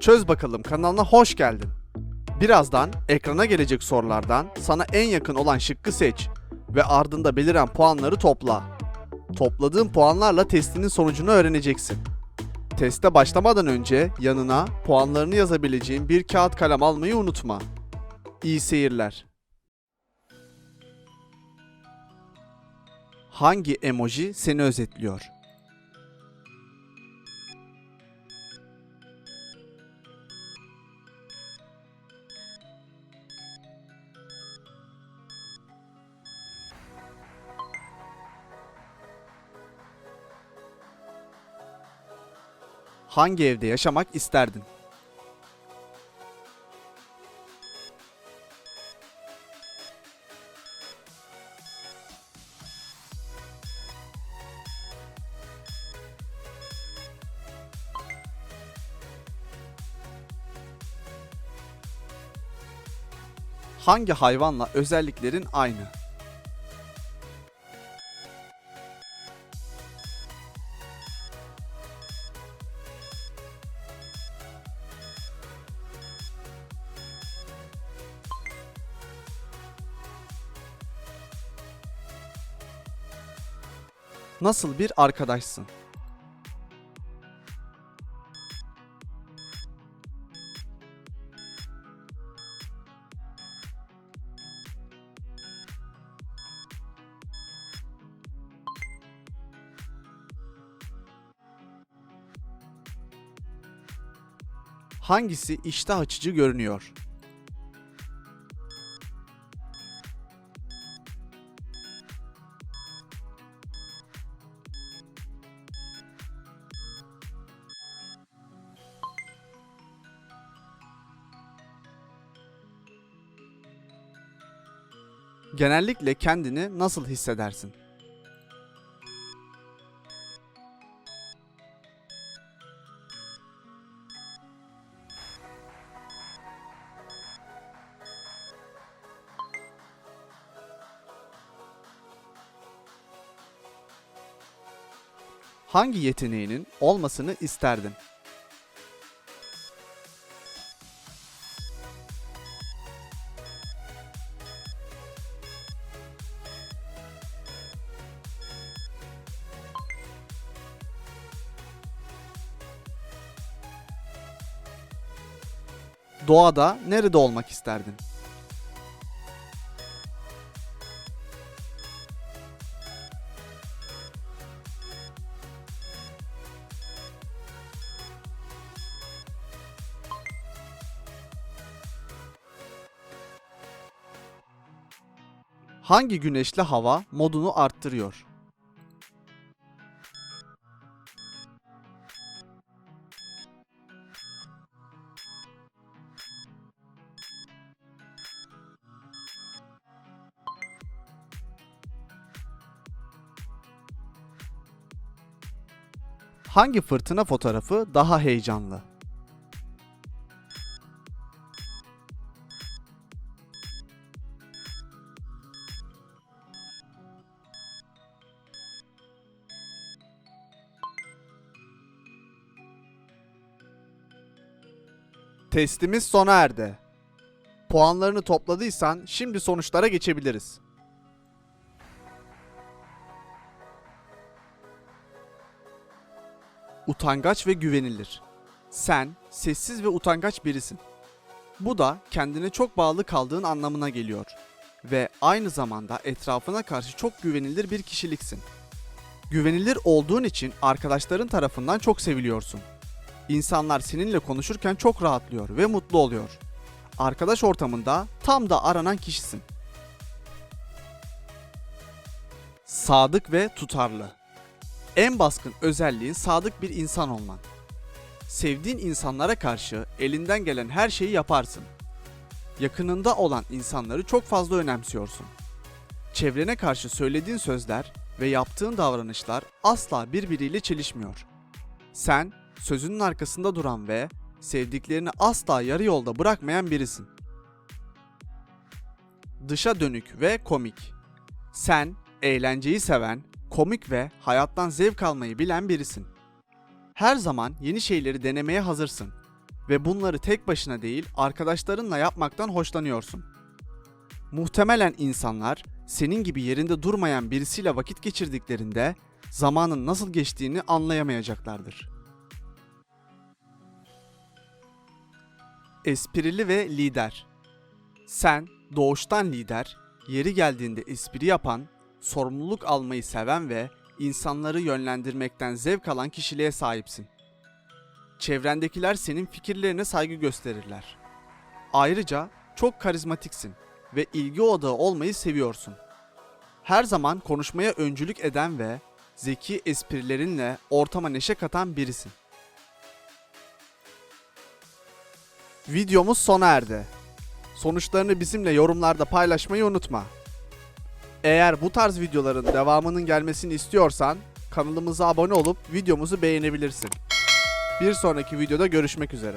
Çöz bakalım kanalına hoş geldin. Birazdan ekrana gelecek sorulardan sana en yakın olan şıkkı seç ve ardında beliren puanları topla. Topladığın puanlarla testinin sonucunu öğreneceksin. Teste başlamadan önce yanına puanlarını yazabileceğin bir kağıt kalem almayı unutma. İyi seyirler. Hangi emoji seni özetliyor? Hangi evde yaşamak isterdin? Hangi hayvanla özelliklerin aynı? Nasıl bir arkadaşsın? Hangisi iştah açıcı görünüyor? Genellikle kendini nasıl hissedersin? Hangi yeteneğinin olmasını isterdin? Doğada nerede olmak isterdin? Hangi güneşli hava modunu arttırıyor? Hangi fırtına fotoğrafı daha heyecanlı? Testimiz sona erdi. Puanlarını topladıysan şimdi sonuçlara geçebiliriz. Utangaç ve güvenilir. Sen sessiz ve utangaç birisin. Bu da kendine çok bağlı kaldığın anlamına geliyor ve aynı zamanda etrafına karşı çok güvenilir bir kişiliksin. Güvenilir olduğun için arkadaşların tarafından çok seviliyorsun. İnsanlar seninle konuşurken çok rahatlıyor ve mutlu oluyor. Arkadaş ortamında tam da aranan kişisin. Sadık ve tutarlı. En baskın özelliğin sadık bir insan olman. Sevdiğin insanlara karşı elinden gelen her şeyi yaparsın. Yakınında olan insanları çok fazla önemsiyorsun. Çevrene karşı söylediğin sözler ve yaptığın davranışlar asla birbiriyle çelişmiyor. Sen sözünün arkasında duran ve sevdiklerini asla yarı yolda bırakmayan birisin. Dışa dönük ve komik. Sen eğlenceyi seven, komik ve hayattan zevk almayı bilen birisin. Her zaman yeni şeyleri denemeye hazırsın ve bunları tek başına değil arkadaşlarınla yapmaktan hoşlanıyorsun. Muhtemelen insanlar senin gibi yerinde durmayan birisiyle vakit geçirdiklerinde zamanın nasıl geçtiğini anlayamayacaklardır. Esprili ve lider. Sen doğuştan lider, yeri geldiğinde espri yapan, sorumluluk almayı seven ve insanları yönlendirmekten zevk alan kişiliğe sahipsin. Çevrendekiler senin fikirlerine saygı gösterirler. Ayrıca çok karizmatiksin ve ilgi odağı olmayı seviyorsun. Her zaman konuşmaya öncülük eden ve zeki esprilerinle ortama neşe katan birisin. Videomuz sona erdi. Sonuçlarını bizimle yorumlarda paylaşmayı unutma. Eğer bu tarz videoların devamının gelmesini istiyorsan kanalımıza abone olup videomuzu beğenebilirsin. Bir sonraki videoda görüşmek üzere.